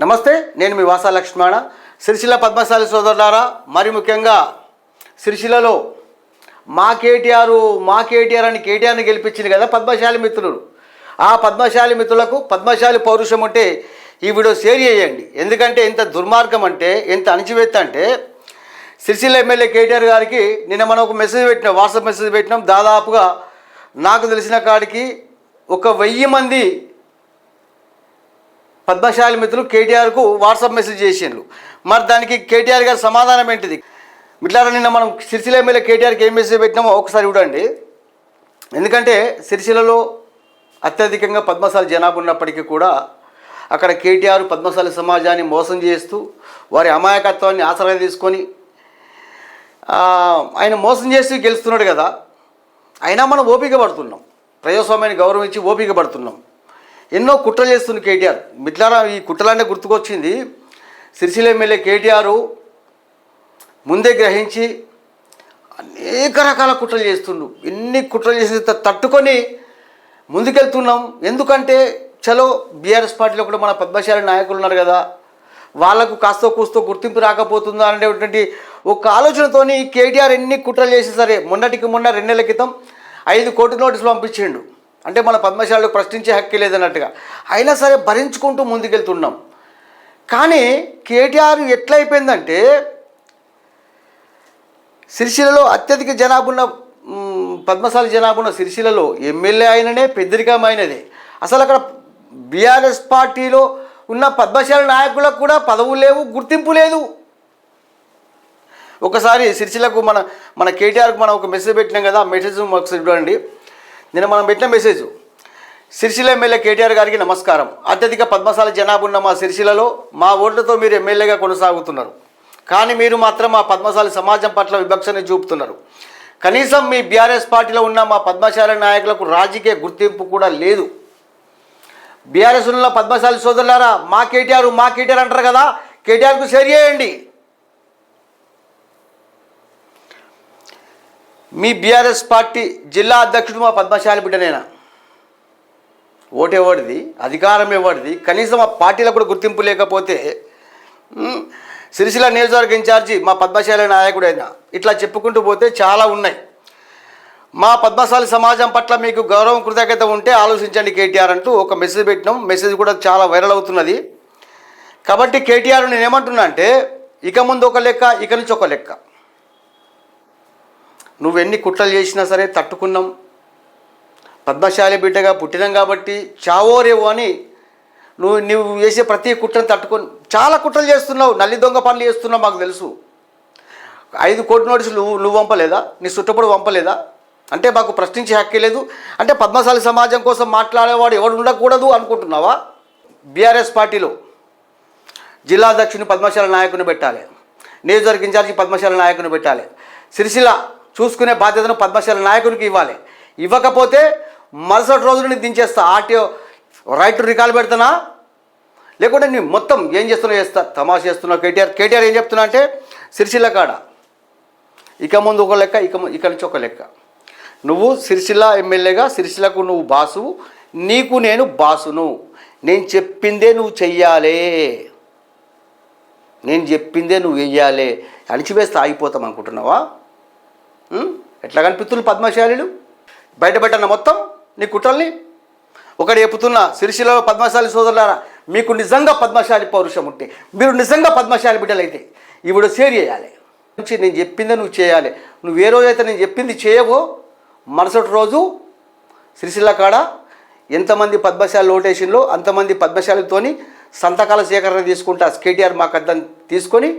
నమస్తే నేను మీ వాసా లక్ష్మణ. సిరిసిల్ల పద్మశాలి సోదరులారా మరి ముఖ్యంగా సిరిసిల్లలో మా కేటీఆర్ మా కేటీఆర్ అని కేటీఆర్ని గెలిపించింది కదా పద్మశాలి మిత్రులు. ఆ పద్మశాలి మిత్రులకు పద్మశాలి పౌరుషం అంటే ఈ వీడియో షేర్ చేయండి. ఎందుకంటే ఎంత దుర్మార్గం అంటే ఎంత అణిచివేత్త అంటే సిరిసిల్ల ఎమ్మెల్యే కేటీఆర్ గారికి నిన్న మనం ఒక మెసేజ్ పెట్టినాం వాట్సాప్ మెసేజ్ పెట్టినాం. దాదాపుగా నాకు తెలిసిన కాడికి ఒక వెయ్యి మంది పద్మశాలి మిత్రులు కేటీఆర్కు వాట్సాప్ మెసేజ్ చేసిండ్రు. మరి దానికి కేటీఆర్ గారి సమాధానం ఏంటిది? మిట్లారా నిన్న మనం సిరిసిల్ల ఎమ్మెల్యే కేటీఆర్కి ఏం మెసేజ్ పెట్టినామో ఒకసారి చూడండి. ఎందుకంటే సిరిసిల్లలో అత్యధికంగా పద్మశాలి జనాభా ఉన్నప్పటికీ కూడా అక్కడ కేటీఆర్ పద్మశాలి సమాజాన్ని మోసం చేస్తూ వారి అమాయకత్వాన్ని ఆసరా తీసుకొని ఆయన మోసం చేసి గెలుస్తున్నాడు కదా. అయినా మనం ఓపిక పడుతున్నాం. ప్రజాస్వామ్యాన్ని గౌరవించి ఓపిక పడుతున్నాం. ఎన్నో కుట్రలు చేస్తుంది కేటీఆర్. మిట్లారా ఈ కుట్రలనే గుర్తుకొచ్చింది. సిరిసిల్ల ఎమ్మెల్యే కేటీఆర్ ముందే గ్రహించి అనేక రకాల కుట్రలు చేస్తుండు. ఎన్ని కుట్రలు చేసి తట్టుకొని ముందుకెళ్తున్నాం. ఎందుకంటే చలో బీఆర్ఎస్ పార్టీలో కూడా మన పద్మశాలి నాయకులు ఉన్నారు కదా. వాళ్ళకు కాస్తో కూస్తో గుర్తింపు రాకపోతుందా అనేటువంటి ఒక ఆలోచనతోని కేటీఆర్ ఎన్ని కుట్రలు చేసి సరే మొన్నటికి మొన్న రెండు నెలల క్రితం ఐదు కోటి నోటీసులు పంపించిండు. అంటే మన పద్మశాలకు ప్రశ్నించే హక్కు లేదన్నట్టుగా. అయినా సరే భరించుకుంటూ ముందుకెళ్తున్నాం. కానీ కేటీఆర్ ఎట్లయిపోయిందంటే సిరిసిల్లలో అత్యధిక జనాభా పద్మశాలి జనాభా సిరిసిల్లలో ఎమ్మెల్యే అయిననే పెద్దరికమైనదే అసలు అక్కడ బీఆర్ఎస్ పార్టీలో ఉన్న పద్మశాల నాయకులకు కూడా పదవులు లేవు గుర్తింపు లేదు. ఒకసారి సిరిసిల్లకు మన మన కేటీఆర్కు మనం ఒక మెసేజ్ పెట్టినాం కదా ఆ మెసేజ్ ఒకసారి చూడండి. నిన్న మనం పెట్టిన మెసేజ్ సిరిసిల్ల ఎమ్మెల్యే కేటీఆర్ గారికి నమస్కారం. అత్యధిక పద్మశాలి జనాభా ఉన్న మా సిరిసిల్లలో మా ఓట్లతో మీరు ఎమ్మెల్యేగా కొనసాగుతున్నారు. కానీ మీరు మాత్రం మా పద్మశాలి సమాజం పట్ల వివక్షని చూపుతున్నారు. కనీసం మీ బీఆర్ఎస్ పార్టీలో ఉన్న మా పద్మశాలి నాయకులకు రాజకీయ గుర్తింపు కూడా లేదు. బీఆర్ఎస్ ఉన్న పద్మశాలి సోదరులారా మా కేటీఆర్ మా కేటీఆర్ అంటారు కదా కేటీఆర్కు షేర్ చేయండి. మీ బీఆర్ఎస్ పార్టీ జిల్లా అధ్యక్షుడు మా పద్మశాలి బిడ్డనేనా? ఓటు ఎవరిది అధికారం ఎవరిది కనీసం ఆ పార్టీలో కూడా గుర్తింపు లేకపోతే సిరిసిల సిరిసిల్ల నియోజకవర్గ ఇన్ఛార్జి మా పద్మశాలి నాయకుడైనా ఇట్లా చెప్పుకుంటూ పోతే చాలా ఉన్నాయి. మా పద్మశాలి సమాజం పట్ల మీకు గౌరవం కృతజ్ఞత ఉంటే ఆలోచించండి కేటీఆర్ అంటూ ఒక మెసేజ్ పెట్టినాం. మెసేజ్ కూడా చాలా వైరల్ అవుతున్నది. కాబట్టి కేటీఆర్ నేనేమంటున్నా అంటే ఇక ముందు ఒక లెక్క ఇక నుంచి ఒక లెక్క. నువ్వు ఎన్ని కుట్రలు చేసినా సరే తట్టుకున్నాం. పద్మశాలి బిడ్డగా పుట్టినాం కాబట్టి చావోరేవో అని నువ్వు నువ్వు చేసే ప్రతి కుట్రను తట్టుకొని చాలా కుట్రలు చేస్తున్నావు. నల్లి దొంగ పనులు చేస్తున్నావు మాకు తెలుసు. ఐదు కోటి నోటీసులు నువ్వు నువ్వు పంపలేదా? నీ చుట్టప్పుడు పంపలేదా? అంటే మాకు ప్రశ్నించే హక్కే లేదు. అంటే పద్మశాలి సమాజం కోసం మాట్లాడేవాడు ఎవడు ఉండకూడదు అనుకుంటున్నావా? బీఆర్ఎస్ పార్టీలో జిల్లా అధ్యక్షుని పద్మశాల నాయకుని పెట్టాలి. నియోజకవర్గ ఇన్ఛార్జి పద్మశాల నాయకుని పెట్టాలి. సిరిసిల్ల చూసుకునే బాధ్యతను పద్మశాల నాయకునికి ఇవ్వాలి. ఇవ్వకపోతే మరుసటి రోజు నేను దించేస్తా. ఆర్టీఓ రైట్ టు రికాల్ పెడతానా లేకుంటే నేను మొత్తం ఏం చేస్తున్నా చేస్తా. తమాషా చేస్తున్నావు కేటీఆర్ కేటీఆర్ ఏం చెప్తున్నా అంటే సిరిసిల్ల కాడ. ఇక ముందు ఒక లెక్క ఇక ఇక నుంచి ఒక లెక్క. నువ్వు సిరిసిల్ల ఎమ్మెల్యేగా సిరిసిల్లకు నువ్వు బాసు నీకు నేను బాసును. నేను చెప్పిందే నువ్వు చెయ్యాలే. నేను చెప్పిందే నువ్వు వెయ్యాలే అణిచివేస్తే ఆగిపోతాం అనుకుంటున్నావా? ఎట్లా కనిపిస్తున్నారు పద్మశాలీలు? బయటపెట్టన్న మొత్తం నీ కుట్రల్ని? ఒకటి చెప్పుతున్నా సిరిసిల్లలో పద్మశాలి సోదరులారా మీకు నిజంగా పద్మశాలి పౌరుషం ఉంటే మీరు నిజంగా పద్మశాలి బిడ్డలైతే ఇప్పుడు షేర్ చేయాలి. నుంచి నేను చెప్పిందే నువ్వు చేయాలి. నువ్వు ఏ రోజైతే నేను చెప్పింది చేయవో మరుసటి రోజు సిరిసిల్ల కాడ ఎంతమంది పద్మశాలి ఓటేషన్లో అంతమంది పద్మశాలితోని సంతకాల సేకరణ తీసుకుంటా కేటీఆర్ మాకు అద్దం తీసుకొని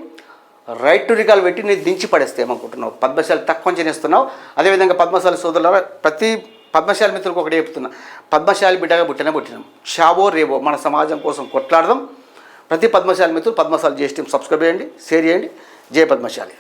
రైట్ టు రికాల్ పెట్టి నేను దించి పడేస్తే ఏమనుకుంటున్నావు? పద్మశాలి తక్కువ చేస్తున్నావు అదేవిధంగా పద్మశాలి సోదరుల ప్రతి పద్మశాలి మిత్రులకు ఒకటి చెప్తున్నా. పద్మశాలి బిడ్డగా పుట్టిన పుట్టినాం. షావో రేవో మన సమాజం కోసం కొట్లాడదాం. ప్రతి పద్మశాలి మిత్రులు పద్మశాలి జ్యేష్ఠం సబ్స్క్రైబ్ చేయండి షేర్ చేయండి. జయ పద్మశాలి.